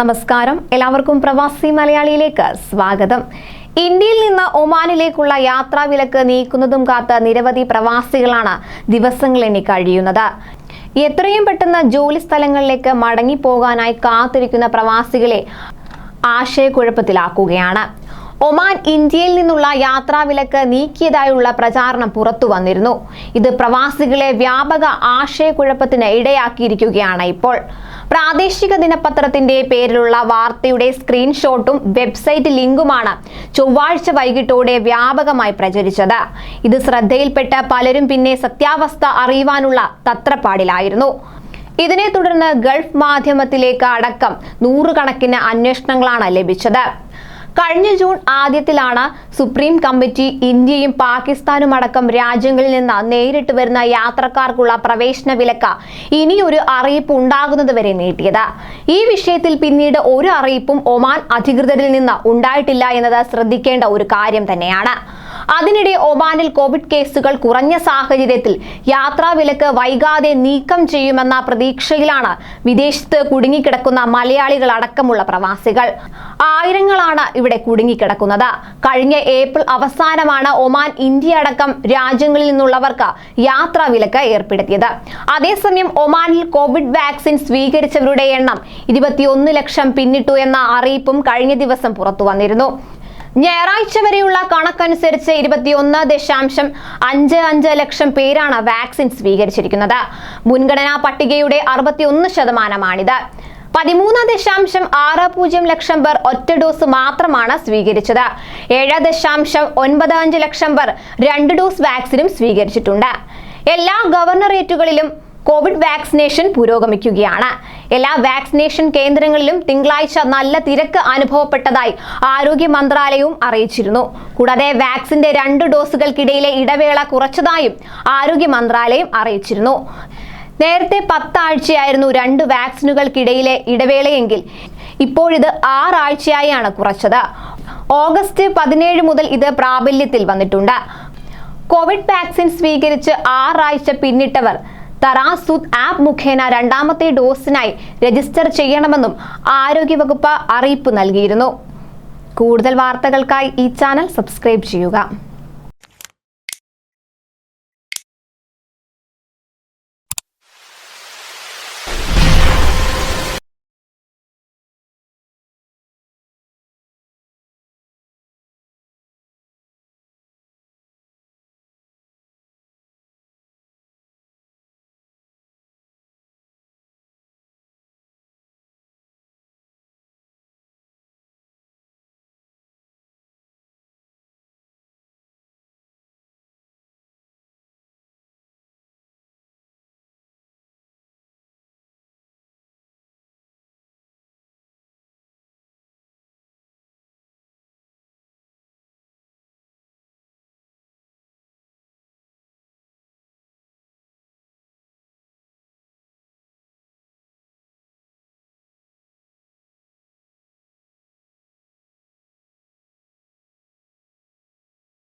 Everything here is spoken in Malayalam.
നമസ്കാരം. എല്ലാവർക്കും പ്രവാസി മലയാളിയിലേക്ക് സ്വാഗതം. ഇന്ത്യയിൽ നിന്ന് ഒമാനിലേക്കുള്ള യാത്രാ വിലക്ക് നീക്കുന്നതും കാത്ത് നിരവധി പ്രവാസികളാണ് ദിവസങ്ങൾ എണ്ണി കഴിയുന്നത്. എത്രയും പെട്ടെന്ന് ജോലി സ്ഥലങ്ങളിലേക്ക് മടങ്ങിപ്പോകാനായി കാത്തിരിക്കുന്ന പ്രവാസികളെ ആശയക്കുഴപ്പത്തിലാക്കുകയാണ്. ഒമാൻ ഇന്ത്യയിൽ നിന്നുള്ള യാത്രാവിലക്ക് നീക്കിയതായുള്ള പ്രചാരണം പുറത്തു വന്നിരുന്നു. ഇത് പ്രവാസികളെ വ്യാപക ആശയക്കുഴപ്പത്തിന് ഇടയാക്കിയിരിക്കുകയാണ് ഇപ്പോൾ. പ്രാദേശിക ദിനപത്രത്തിന്റെ പേരിലുള്ള വാർത്തയുടെ സ്ക്രീൻഷോട്ടും വെബ്സൈറ്റ് ലിങ്കുമാണ് ചൊവ്വാഴ്ച വൈകിട്ടോടെ വ്യാപകമായി പ്രചരിച്ചത്. ഇത് ശ്രദ്ധയിൽപ്പെട്ട പലരും പിന്നെ സത്യാവസ്ഥ അറിയുവാനുള്ള തത്രപ്പാടിലായിരുന്നു. ഇതിനെ തുടർന്ന് ഗൾഫ് മാധ്യമത്തിലേക്ക് അടക്കം നൂറുകണക്കിന് അന്വേഷണങ്ങളാണ് ലഭിച്ചത്. കഴിഞ്ഞ ജൂൺ ആദ്യത്തിലാണ് സുപ്രീം കമ്മിറ്റി ഇന്ത്യയും പാകിസ്ഥാനും അടക്കം രാജ്യങ്ങളിൽ നിന്ന് നേരിട്ട് വരുന്ന യാത്രക്കാർക്കുള്ള പ്രവേശന വിലക്ക് ഇനിയൊരു അറിയിപ്പ് ഉണ്ടാകുന്നതുവരെ നീട്ടിയത്. ഈ വിഷയത്തിൽ പിന്നീട് ഒരു അറിയിപ്പും ഒമാൻ അധികൃതരിൽ നിന്ന് ഉണ്ടായിട്ടില്ല എന്നത് ശ്രദ്ധിക്കേണ്ട ഒരു കാര്യം തന്നെയാണ്. അതിനിടെ ഒമാനിൽ കോവിഡ് കേസുകൾ കുറഞ്ഞ സാഹചര്യത്തിൽ യാത്രാ വിലക്ക് വൈകാതെ നീക്കം ചെയ്യുമെന്ന പ്രതീക്ഷയിലാണ് വിദേശത്ത് കുടുങ്ങിക്കിടക്കുന്ന മലയാളികൾ അടക്കമുള്ള പ്രവാസികൾ. ആയിരങ്ങളാണ് ഇവിടെ കുടുങ്ങിക്കിടക്കുന്നത്. കഴിഞ്ഞ ഏപ്രിൽ അവസാനമാണ് ഒമാൻ ഇന്ത്യ അടക്കം രാജ്യങ്ങളിൽ നിന്നുള്ളവർക്ക് യാത്രാ വിലക്ക് ഏർപ്പെടുത്തിയത്. അതേസമയം ഒമാനിൽ കോവിഡ് വാക്സിൻ സ്വീകരിച്ചവരുടെ എണ്ണം ഇരുപത്തിയൊന്ന് ലക്ഷം പിന്നിട്ടു എന്ന അറിയിപ്പും കഴിഞ്ഞ ദിവസം പുറത്തു വന്നിരുന്നു. ഞായറാഴ്ച വരെയുള്ള കണക്കനുസരിച്ച് ഇരുപത്തിയൊന്ന് ദശാംശം അഞ്ച് അഞ്ച് ലക്ഷം പേരാണ് വാക്സിൻ സ്വീകരിച്ചിരിക്കുന്നത്. മുൻഗണനാ പട്ടികയുടെ അറുപത്തിയൊന്ന് ശതമാനമാണിത്. പതിമൂന്ന് ദശാംശം ആറ് പൂജ്യം ലക്ഷം പേർ ഒറ്റ ഡോസ് മാത്രമാണ് സ്വീകരിച്ചത്. ഏഴ് ദശാംശം ഒൻപത് അഞ്ച് ലക്ഷം പേർ രണ്ട് ഡോസ് വാക്സിനും സ്വീകരിച്ചിട്ടുണ്ട്. എല്ലാ ഗവർണറേറ്റുകളിലും കോവിഡ് വാക്സിനേഷൻ പുരോഗമിക്കുകയാണ്. എല്ലാ വാക്സിനേഷൻ കേന്ദ്രങ്ങളിലും തിങ്കളാഴ്ച നല്ല തിരക്ക് അനുഭവപ്പെട്ടതായി ആരോഗ്യ മന്ത്രാലയവും അറിയിച്ചിരുന്നു. കൂടാതെ വാക്സിന്റെ രണ്ട് ഡോസുകൾക്കിടയിലെ ഇടവേള കുറച്ചതായും ആരോഗ്യ മന്ത്രാലയം അറിയിച്ചിരുന്നു. നേരത്തെ പത്താഴ്ചയായിരുന്നു രണ്ട് വാക്സിനുകൾക്കിടയിലെ ഇടവേളയെങ്കിൽ ഇപ്പോഴിത് ആറാഴ്ചയായാണ് കുറച്ചത്. ഓഗസ്റ്റ് പതിനേഴ് മുതൽ ഇത് പ്രാബല്യത്തിൽ വന്നിട്ടുണ്ട്. കോവിഡ് വാക്സിൻ സ്വീകരിച്ച് ആറാഴ്ച പിന്നിട്ടവർ തറാസുദ് ആപ്പ് മുഖേന രണ്ടാമത്തെ ഡോസിനായി രജിസ്റ്റർ ചെയ്യണമെന്നും ആരോഗ്യവകുപ്പ് അറിയിപ്പ് നൽകിയിരുന്നു. കൂടുതൽ വാർത്തകൾക്കായി ഈ ചാനൽ സബ്സ്ക്രൈബ് ചെയ്യുക.